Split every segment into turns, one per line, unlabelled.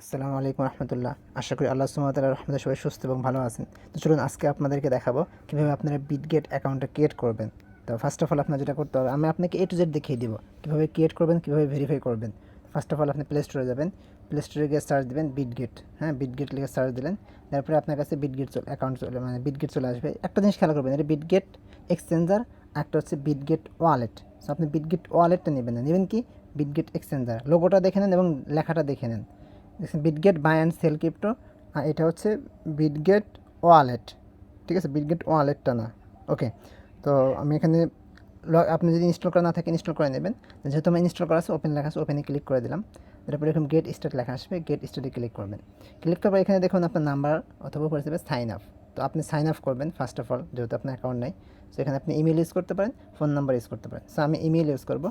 আসসালামু আলাইকুম রহমতুল্লাহ। আশা করি আল্লাহ সুমতাল্লাহ রহমতে সবাই সুস্থ এবং ভালো আছেন। তো চলুন আজকে আপনাদেরকে দেখাবো কীভাবে আপনারা বিটগেট অ্যাকাউন্টটা ক্রিয়েট করবেন। তো ফার্স্ট অফ অল আপনার যেটা করতে হবে, আমি আপনাকে এ টু জেড দেখিয়ে দিব কীভাবে ক্রিয়েট করবেন, কীভাবে ভেরিফাই করবেন। ফার্স্ট অফ অল আপনি প্লে স্টোরে যাবেন প্লে স্টোরে গিয়ে সার্চ দেবেন বিটগেট হ্যাঁ বিটগেট লিখে সার্চ দিলেন, তারপরে আপনার কাছে বিটগেট চলে অ্যাকাউন্ট চলে মানে বিটগেট চলে আসবে। একটা জিনিস খেয়াল করবেন, এটা বিটগেট এক্সচেঞ্জার একটা হচ্ছে বিটগেট ওয়ালেট সো আপনি বিটগেট ওয়ালেটটা নেবেন না। নেবেন কি? বিটগেট এক্সচেঞ্জার লোগোটা দেখে নেন এবং লেখাটা দেখে নেন। Bitget buy and sell crypto আর এটা হচ্ছে বিটগেট ওয়ালেট ঠিক আছে বিটগেট ওয়ালেটটা না। ওকে তো আমি এখানে আপনি যদি ইনস্টল করা না থাকে ইনস্টল করে নেবেন। যেহেতু আমার ইনস্টল করা আছে ওপেন লেখা আছে ওপেনে ক্লিক করে দিলাম। তারপরে এরকম গেট স্টার্ট লেখা আসবে। গেট স্টার্টে ক্লিক করবেন। ক্লিক করার এখানে দেখুন আপনার নাম্বার অথবা উপরে যাবে সাইন আপ তো আপনি সাইন আপ করবেন ফার্স্ট অফ অল যেহেতু আপনার অ্যাকাউন্ট নেই। সো এখানে আপনি ইমেল ইউজ করতে পারেন ফোন নাম্বার ইউজ করতে পারেন। সো আমি ইমেল ইউজ করব।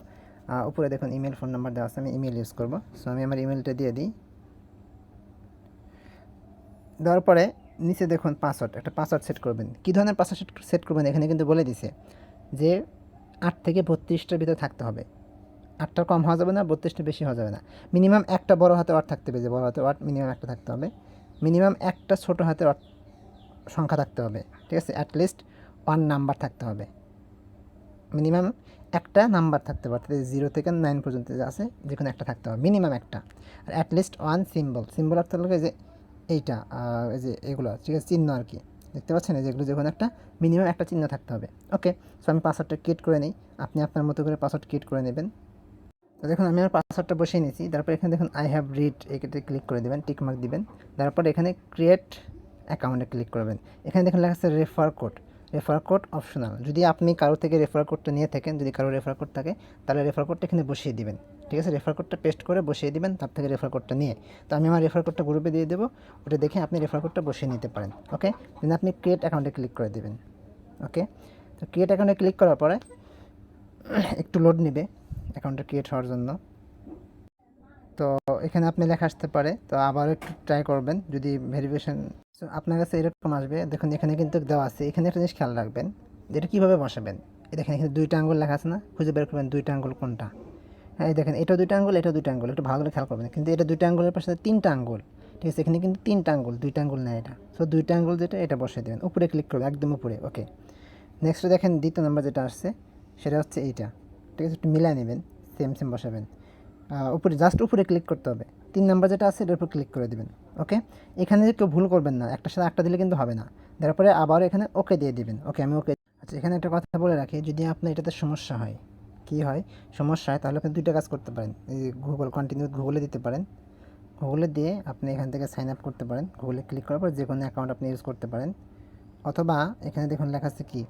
উপরে দেখুন ইমেল ফোন নাম্বার দেওয়া আছে, আমি ইমেল ইউজ করব। সো আমি আমার ইমেলটা দিয়ে দিই। দেওয়ার পরে নিচে দেখুন পাসওয়ার্ড একটা পাসওয়ার্ড সেট করবেন। কী ধরনের পাসওয়ার্ড সেট করবেন? এখানে কিন্তু বলে দিছে যে আট থেকে বত্রিশটার ভিতরে থাকতে হবে। আটটার কম হওয়া যাবে না বত্রিশটা বেশি হওয়া যাবে না। মিনিমাম একটা বড় হাতে ওয়ার্ড থাকতে হবে যে বড় হাতে ওয়ার্ড, মিনিমাম একটা থাকতে হবে। মিনিমাম একটা ছোট হাতে ওয়াট সংখ্যা থাকতে হবে, ঠিক আছে? অ্যাটলিস্ট ওয়ান নাম্বার থাকতে হবে। মিনিমাম একটা নাম্বার থাকতে হবে, অর্থাৎ জিরো থেকে নাইন পর্যন্ত যে আছে যে কোনো একটা থাকতে হবে, মিনিমাম একটা। আর at least one symbol symbol অর্থ হলো যে এইটা এই যে এগুলো, ঠিক আছে, চিহ্ন আর কি। দেখতে পাচ্ছেন? যেগুলো যে একটা মিনিমাম একটা চিহ্ন থাকতে হবে। ওকে সো আমি পাসওয়ার্ডটা ক্রিয়েট করে নিই। আপনি আপনার মতো করে পাসওয়ার্ড ক্রিয়েট করে নেবেন। তো দেখুন, আমি আমার পাসওয়ার্ডটা বসিয়ে নিয়েছি। তারপর এখানে দেখুন আই হ্যাভ রিড এটাতে ক্লিক করে দেবেন টিকমার্ক দিবেন। তারপর এখানে ক্রিয়েট অ্যাকাউন্টে ক্লিক করবেন। এখানে দেখুন লেখা আছে refer code refer code optional যদি আপনি কারও থেকে রেফার কোডটা নিয়ে থাকেন, যদি কারও রেফার কোড থাকে, তাহলে রেফার কোডটা এখানে বসিয়ে দিবেন। ঠিক আছে? রেফার কোডটা পেস্ট করে বসিয়ে দিবেন, তার থেকে রেফার কোডটা নিয়ে। তো আমি আমার রেফার কোডটা গ্রুপে দিয়ে দেবো, ওটা দেখে আপনি রেফার কোডটা বসিয়ে নিতে পারেন। ওকে? দেন আপনি ক্রিয়েট অ্যাকাউন্টে ক্লিক করে দেবেন। ওকে? তো ক্রিয়েট অ্যাকাউন্টে ক্লিক করার পরে একটু লোড নেবে অ্যাকাউন্টটা ক্রিয়েট হওয়ার জন্য। তো এখানে আপনি লেখা আসতে পারে। তো আবার একটু ট্রাই করবেন। যদি ভেরিফিকেশন আপনার কাছে এরকম আসবে, দেখুন এখানে কিন্তু দেওয়া আছে, এখানে একটা জিনিস খেয়াল রাখবেন এটা কীভাবে বসাবেন? এই দেখেন এখানে দুইটা আঙ্গুল লেখা আছে না? খুঁজে বের করবেন দুইটা আঙ্গুল কোনটা? হ্যাঁ দেখেন এটা দুইটা আঙ্গুল এটা দুইটা আঙ্গুল, একটু ভালো করে খেয়াল করবেন। কিন্তু এটা দুইটা আঙ্গুলের পাশে তিনটা আঙ্গুল, ঠিক আছে? এখানে কিন্তু তিনটা আঙ্গুল, দুইটা আঙ্গুল নেয় এটা। সো দুইটা আঙ্গুল যেটা, এটা বসিয়ে দেবেন, উপরে ক্লিক করবেন, একদম উপরে, ওকে। নেক্সট দেখেন দ্বিতীয় নাম্বার যেটা আসছে, সেটা হচ্ছে এইটা, ঠিক আছে? একটু মিলাই নেবেন সেম সেম বসাবেন। উপরে জাস্ট উপরে ক্লিক করতে হবে। তিন নাম্বার যেটা আছে, এটার উপর ক্লিক করে দেবেন ওকে এখানে কেউ ভুল করবেন না একটার সাথে একটা দিলে কিন্তু হবে না। তারপরে আবার এখানে ওকে দিয়ে দিবেন ওকে আমি ওকে আচ্ছা এখানে একটা কথা বলে রাখি, যদি আপনার এটাতে সমস্যা হয়, কি হয়? সমস্যা হয়, তাহলে আপনি দুইটা কাজ করতে পারেন। এই গুগল কন্টিনিউ গুগলে দিতে পারেন। গুগলে দিয়ে আপনি এখান থেকে সাইন আপ করতে পারেন। গুগলে ক্লিক করার পর যে কোনো অ্যাকাউন্ট আপনি ইউজ করতে পারেন। অথবা এখানে দেখুন লেখা আছে কি?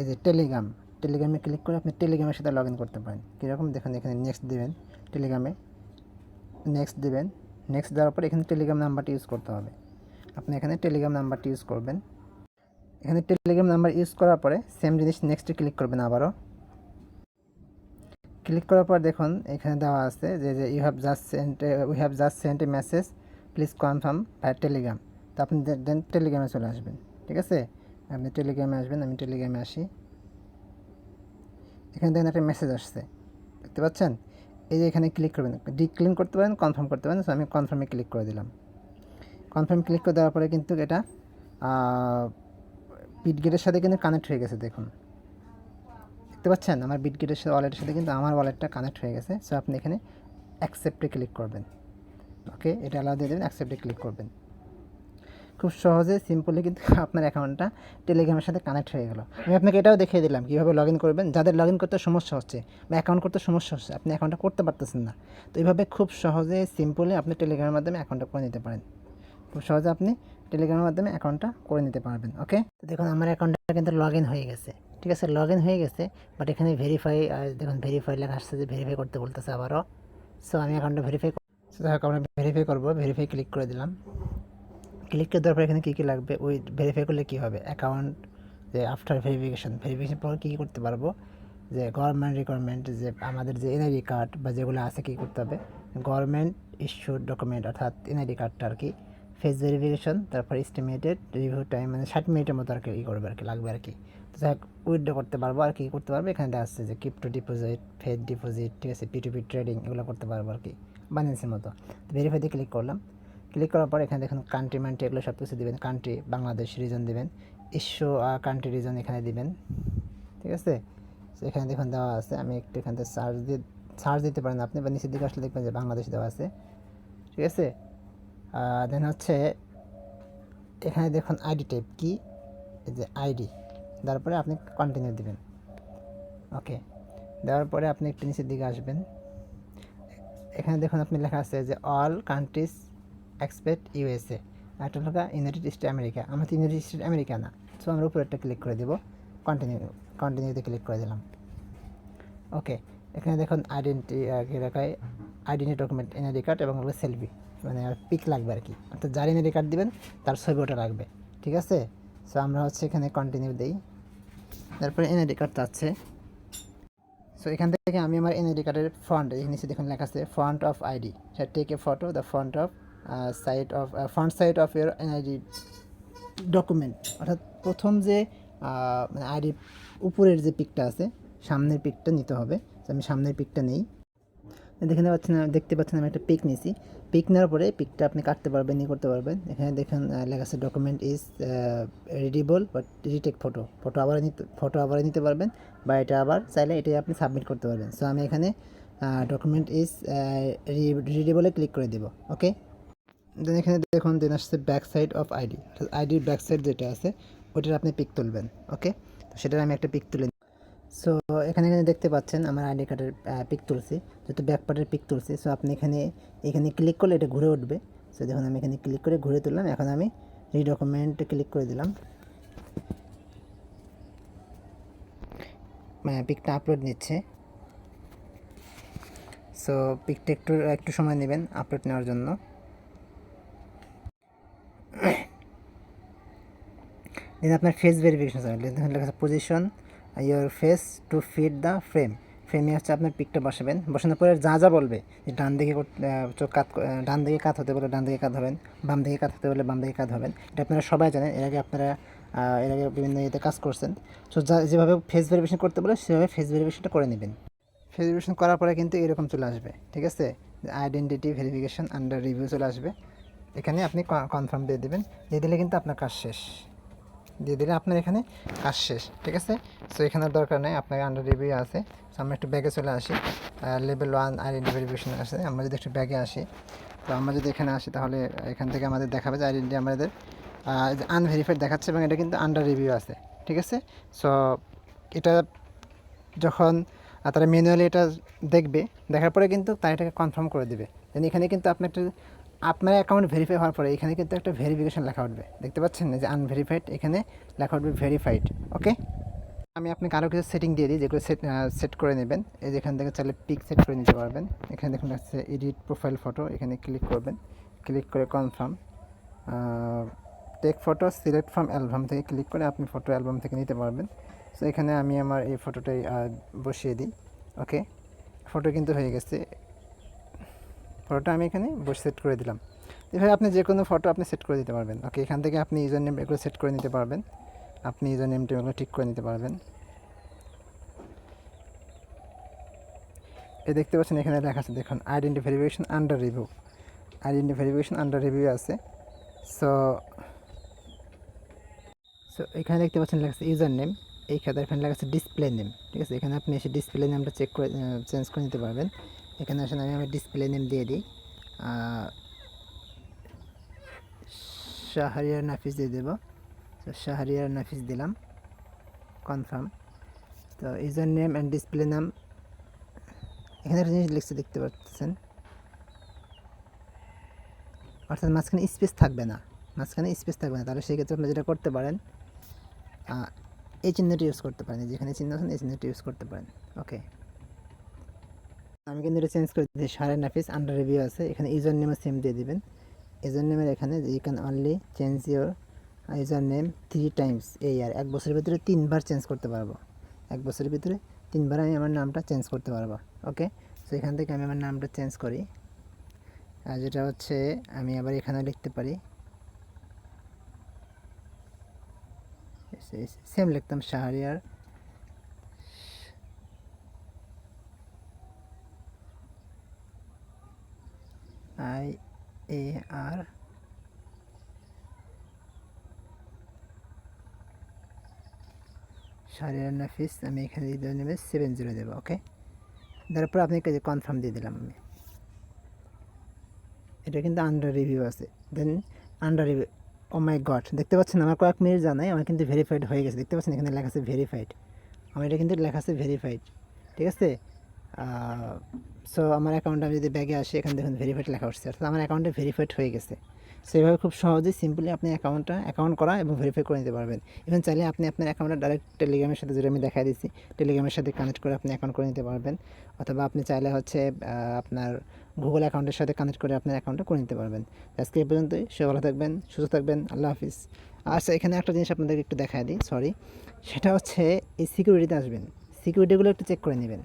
এই যে টেলিগ্রাম টেলিগ্রামে ক্লিক করে আপনি টেলিগ্রামের সাথে লগ ইন করতে পারেন। কীরকম? দেখুন এখানে নেক্সট দেবেন, টেলিগ্রামে নেক্সট দেবেন। নেক্সট দেওয়ার পর এখানে টেলিগ্রাম নাম্বারটি ইউজ করতে হবে। আপনি এখানে টেলিগ্রাম নাম্বারটি ইউজ করবেন। এখানে টেলিগ্রাম নাম্বার ইউজ করার পরে সেম জিনিস নেক্সটে ক্লিক করবেন আবারও। ক্লিক করার পর দেখুন, এখানে দেওয়া আছে যে যে you have just sent we have just sent a message please confirm by Telegram তো আপনি দেন টেলিগ্রামে চলে আসবেন, ঠিক আছে? আপনি টেলিগ্রামে আসবেন, আমি টেলিগ্রামে আসি। এখানে দেখেন একটা মেসেজ আসছে। দেখতে পাচ্ছেন? এই যে এখানে ক্লিক করবেন ডিক্লিন করতে পারেন কনফার্ম করতে পারেন So, আমি কনফার্মে ক্লিক করে দিলাম। কনফার্ম ক্লিক করে দেওয়ার পরে কিন্তু এটা বিটগেটের সাথে কিন্তু কানেক্ট হয়ে গেছে দেখুন। দেখতে পাচ্ছেন? আমার বিটগেটের সাথে ওয়ালেটের সাথে কিন্তু আমার ওয়ালেটটা কানেক্ট হয়ে গেছে সো আপনি এখানে অ্যাকসেপ্টে ক্লিক করবেন। ওকে এটা আলাদা দিয়ে দেবেন অ্যাকসেপ্টে ক্লিক করবেন। খুব সহজে সিম্পলি কিন্তু আপনার অ্যাকাউন্টটা টেলিগ্রামের সাথে কানেক্ট হয়ে গেল। আমি আপনাকে এটাও দেখিয়ে দিলাম, কীভাবে লগ ইন করবেন। যাদের লগ ইন করতে সমস্যা হচ্ছে বা অ্যাকাউন্ট করতে সমস্যা হচ্ছে, আপনি অ্যাকাউন্টটা করতে পারতেছেন না, তো এইভাবে খুব সহজে সিম্পলি আপনি টেলিগ্রামের মাধ্যমে অ্যাকাউন্টটা করে নিতে পারেন। খুব সহজে আপনি টেলিগ্রামের মাধ্যমে অ্যাকাউন্টটা করে নিতে পারবেন ওকে তো দেখুন, আমার অ্যাকাউন্টটা কিন্তু লগ ইন হয়ে গেছে, ঠিক আছে? লগ ইন হয়ে গেছে বাট এখানে ভেরিফাই দেখুন ভেরিফাই লেখা আসছে যে ভেরিফাই করতে বলতেছে আবারও। সো আমি অ্যাকাউন্টটা ভেরিফাই যাই হোক, আমরা ভেরিফাই করব ভেরিফাই ক্লিক করে দিলাম। ক্লিক করে দেওয়ার পর এখানে কী কী লাগবে? ওই ভেরিফাই করলে কী হবে? অ্যাকাউন্ট যে আফটার ভেরিফিকেশন ভেরিফিকেশন পর কী করতে পারব? যে গভর্নমেন্ট রিকোয়ারমেন্ট যে আমাদের যে এনআইডি কার্ড বা যেগুলো আছে কী করতে হবে? গভর্নমেন্ট ইস্যুড ডকুমেন্ট অর্থাৎ এনআইডি কার্ডটা আর কি। ফেস ভেরিফিকেশন তারপর এস্টিমেটেড রিভিউ টাইম মানে ষাট মিনিটের মতো আর কি ই করবে আর কি, লাগবে আর কি। তো যাই হোক উইথড্র করতে পারব আর কি করতে পারব? এখানে আছে যে ক্রিপ্টো ডিপোজিট ফেস ডিপোজিট ঠিক আছে পি টু পি ট্রেডিং এগুলো করতে পারব আর কি বাইন্যান্সের মতো। ভেরিফাইতে ক্লিক করলাম। ক্লিক করার পর এখানে দেখুন কান্ট্রি মান্ট্রি এগুলো সব কিছু দেবেন কান্ট্রি বাংলাদেশ রিজন দেবেন ইস্যু কান্ট্রি রিজন এখানে দিবেন, ঠিক আছে? এখানে দেখুন দেওয়া আছে, আমি একটু এখান থেকে সার্চ দিয়ে সার্চ দিতে পারেন আপনি, বা নিচের দিকে আসলে দেখবেন যে বাংলাদেশ দেওয়া আছে, ঠিক আছে? দেন হচ্ছে, এখানে দেখুন আইডি টাইপ কি? এই যে আইডি তারপরে আপনি কন্টিনিউ দিবেন ওকে দেওয়ার পরে আপনি একটু নিচের দিকে আসবেন, এখানে দেখুন আপনি লেখা আছে যে অল কান্ট্রিজ এক্সপেক্ট ইউএসএ একটা হলো ইউনাইটেড স্টেট আমেরিকা আমরা তো ইউনাইটেড স্টেট আমেরিকা না। সো আমরা একটা ক্লিক করে দেবো। কন্টিনিউ কন্টিনিউতে ক্লিক করে দিলাম। ওকে এখানে দেখুন আইডেন্টি কী রাখায় আইডেন্টি ডকুমেন্ট এনআইডি কার্ড এবং হলো সেলফি মানে পিক লাগবে আর কি। অর্থাৎ যার এনআইডি কার্ড দিবেন, তার ছবি ওটা লাগবে। ঠিক আছে? সো আমরা হচ্ছে এখানে কন্টিনিউ দিই। তারপরে এনআইডি কার্ড চাচ্ছে সো এখান থেকে আমি আমার এনআইডি কার্ডের ফ্রন্ট এই নিচে দেখুন লেখা আছে ফ্রন্ট অফ আইডি সেটা take a photo the front of side of front side of your NID document অর্থাৎ প্রথম যে মানে আইডি উপরের যে পিকটা আছে, সামনের পিকটা নিতে হবে। তো আমি সামনের পিকটা নেই। দেখতে পাচ্ছেন দেখতে পাচ্ছেন আমি একটা পিক নিয়েছি। পিক নেওয়ার পরে পিকটা আপনি কাটতে পারবেন, ই করতে পারবেন। এখানে দেখেন লেখা আছে document is readable but retake photo photo আবার নিতে ফটো আবার নিতে পারবেন, বা এটা আবার চাইলে এটাই আপনি সাবমিট করতে পারবেন। সো আমি এখানে ডকুমেন্ট ইজ রিডিবলে ক্লিক করে দেব। ওকে দেন এখানে দেখুন দেন আসছে ব্যাক সাইড অফ আইডি আইডির ব্যাক সাইড যেটা আছে, ওটার আপনি পিক তুলবেন ওকে তো সেটার আমি একটা পিক তুলে সো এখানে এখানে দেখতে পাচ্ছেন, আমার আইডি কার্ডের পিক তুলছি, যেহেতু ব্যাক পার্টের পিক তুলছি সো আপনি এখানে এখানে ক্লিক করলে এটা ঘুরে উঠবে। সো দেখুন, আমি এখানে ক্লিক করে ঘুরে তুললাম, এখন আমি রিডকুমেন্টে ক্লিক করে দিলাম। পিকটা আপলোড নিচ্ছে। সো পিকটা একটু একটু সময় নেবেন আপলোড নেওয়ার জন্য। দেন আপনার ফেস ভেরিফিকেশন দেখুন লেখা আছে position your face to fit the frame ফ্রেমে হচ্ছে আপনার পিকটা বসাবেন। বসানোর পরে যা যা বলবে, যে ডান দিকে চোখ কাত ডান দিকে কাত হতে বলে ডান দিকে কাত হবেন, বাম দিকে কাত হতে বলে বাম দিকে কাত হবেন। এটা আপনারা সবাই জানেন, এর আগে আপনারা এর আগে বিভিন্ন ইয়েতে কাজ করছেন। সো যা যেভাবে ফেস ভেরিফিকেশন করতে বলে, সেভাবে ফেস ভেরিফিকেশনটা করে নেবেন। ফেস ভেরিফিকেশন করার পরে কিন্তু এরকম চলে আসবে, ঠিক আছে? আইডেন্টিটি ভেরিফিকেশন আন্ডার রিভিউ চলে আসবে। এখানে আপনি কনফার্ম দিয়ে দেবেন, দিয়ে দিলে কিন্তু আপনার কাজ শেষ। দিয়ে দিলে আপনার এখানে কাজ শেষ, ঠিক আছে? সো এখানে দরকার নেই, আপনার আন্ডার রিভিউ আছে। সো আমরা একটু ব্যাগে চলে আসি। লেভেল ওয়ান আইডেন্টি ভেরিফিকেশন আছে। আমরা যদি একটু ব্যাগে আসি, তো আমরা যদি এখানে আসি, তাহলে এখান থেকে আমাদের দেখাবে যে আইডেন্টি আমাদের আনভেরিফাইড দেখাচ্ছে এবং এটা কিন্তু আন্ডার রিভিউ আছে, ঠিক আছে? সো এটা যখন তারা ম্যানুয়ালি এটা দেখবে, দেখার পরে কিন্তু তারা এটাকে কনফার্ম করে দেবে। দেন এখানে কিন্তু আপনি একটা আপনার অ্যাকাউন্ট ভেরিফাই হওয়ার পরে এখানে কিন্তু একটা ভেরিফিকেশন লেখা উঠবে। দেখতে পাচ্ছেন যে আনভেরিফাইড এখানে লেখা উঠবে ভেরিফাইড ওকে আমি আপনাকে আরও কিছু সেটিং দিয়ে দিই, যেগুলো সেট সেট করে নেবেন। এই যেখান থেকে চাইলে পিক সেট করে নিতে পারবেন। এখানে দেখুন আছে এডিট প্রোফাইল ফটো এখানে ক্লিক করবেন। ক্লিক করে confirm take photo select from album থেকে ক্লিক করে আপনি ফটো অ্যালবাম থেকে নিতে পারবেন। সো এখানে আমি আমার এই ফটোটাই বসিয়ে দিই ওকে ফটো কিন্তু হয়ে গেছে। ফটোটা আমি এখানে বসে সেট করে দিলাম। এভাবে আপনি যে কোনো ফটো আপনি সেট করে দিতে পারবেন। ওকে, এখান থেকে আপনি ইউজার নেম এগুলো সেট করে নিতে পারবেন। আপনি ইউজার নেমটা এগুলো ঠিক করে নিতে পারবেন। এই দেখতে পাচ্ছেন এখানে লেখা আছে, দেখুন identity verification under review identity verification under review আছে। সো সো এখানে দেখতে পাচ্ছেন লেখা আছে ইউজার নেম এই খাতায় এখানে লেখা আছে ডিসপ্লে নেম। ঠিক আছে, এখানে আপনি এসে ডিসপ্লে নেমটা চেক করে চেঞ্জ করে নিতে পারবেন। এখানে আসলে আমি আমার ডিসপ্লে নেম দিয়ে দিই। শাহরিয়ার নাফিস দিয়ে দেবো। তো শাহরিয়ার নাফিস দিলাম কনফার্ম তো ইউজার নেম অ্যান্ড ডিসপ্লে নাম এখানে একটা জিনিস লিখছে, দেখতে পাচ্ছেন? অর্থাৎ মাঝখানে স্পেস থাকবে না, মাঝখানে স্পেস থাকবে না। তাহলে সেক্ষেত্রে আপনি যেটা করতে পারেন এই চিহ্নটি ইউজ করতে পারেন। যেখানে চিহ্ন আছেন এই চিহ্নটি ইউজ করতে পারেন। ওকে আমি কিন্তু এটা চেঞ্জ করে দিচ্ছি সাড়ে নাফিস আন্ডার রিভিউ আছে, এখানে ইউজার নেমও সেম দিয়ে দিবেন। ইউজার নেমের এখানে you can only change your user name three times এই আর এক বছরের ভিতরে তিনবার চেঞ্জ করতে পারব। এক বছরের ভিতরে তিনবার আমি আমার নামটা চেঞ্জ করতে পারব ওকে সো এখান থেকে আমি আমার নামটা চেঞ্জ করি। আর যেটা হচ্ছে, আমি আবার এখানে লিখতে পারি। সেম লিখতাম, শাহরিয়ার আই এ আর শারিয়ার নাফিস আমি এখানে দিয়ে নেবে সেভেন জিরো দেবো ওকে তারপর আপনাকে কনফার্ম দিয়ে দিলাম আমি। এটা কিন্তু আন্ডার রিভিউ আছে। Then under review oh my god দেখতে পাচ্ছেন আমার কয়েক মিনিট জানাই, আমার কিন্তু ভেরিফাইড হয়ে গেছে। দেখতে পাচ্ছেন এখানে লেখা আছে ভেরিফাইড আমার এটা কিন্তু লেখা আছে ভেরিফাইড ঠিক আছে? সো আমার অ্যাকাউন্টে আমি যদি ব্যাগে আসি, এখানে দেখুন ভেরিফাইড লেখা উঠছে। অর্থাৎ আমার অ্যাকাউন্টে ভেরিফাইড হয়ে গেছে। সো খুব সহজেই সিম্পলি আপনি অ্যাকাউন্টটা অ্যাকাউন্ট করা এবং ভেরিফাই করে নিতে পারবেন। ইভেন চাইলে আপনি আপনার অ্যাকাউন্টটা ডাইরেক্ট টেলিগ্রামের সাথে যেটা আমি দেখা দিচ্ছি টেলিগ্রামের সাথে কানেক্ট করে আপনি অ্যাকাউন্ট করে নিতে পারবেন। অথবা আপনি চাইলে হচ্ছে আপনার গুগল অ্যাকাউন্টের সাথে কানেক্ট করে আপনার অ্যাকাউন্টটা করে নিতে পারবেন। আজকে এই পর্যন্তই। সে ভালো থাকবেন, সুস্থ থাকবেন। আল্লাহ হাফিজ। আচ্ছা এখানে একটা জিনিস আপনাদেরকে একটু দেখায় দিই। সরি সেটা হচ্ছে, এই সিকিউরিটিতে আসবেন। সিকিউরিটিগুলো একটু চেক করে নেবেন।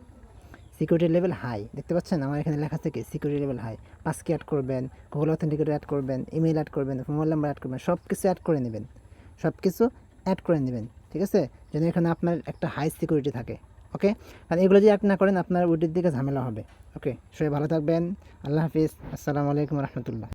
সিকিউরিটি লেভেল হাই দেখতে পাচ্ছেন? আমার এখানে লেখা থেকে security level high passkey add করবেন গুগল অথেন্টিকেটর অ্যাড করবেন ইমেল অ্যাড করবেন মোবাইল নাম্বার অ্যাড করবেন সব কিছু অ্যাড করে নেবেন। সব কিছু অ্যাড করে নেবেন, ঠিক আছে? যেন এখানে আপনার একটা হাই সিকিউরিটি থাকে ওকে কারণ এগুলো যদি অ্যাড না করেন, আপনার উটির দিকে ঝামেলা হবে ওকে সবাই ভালো থাকবেন। আল্লাহ হাফিজ। আসসালামু আলাইকুম রহমতুল্লাহ।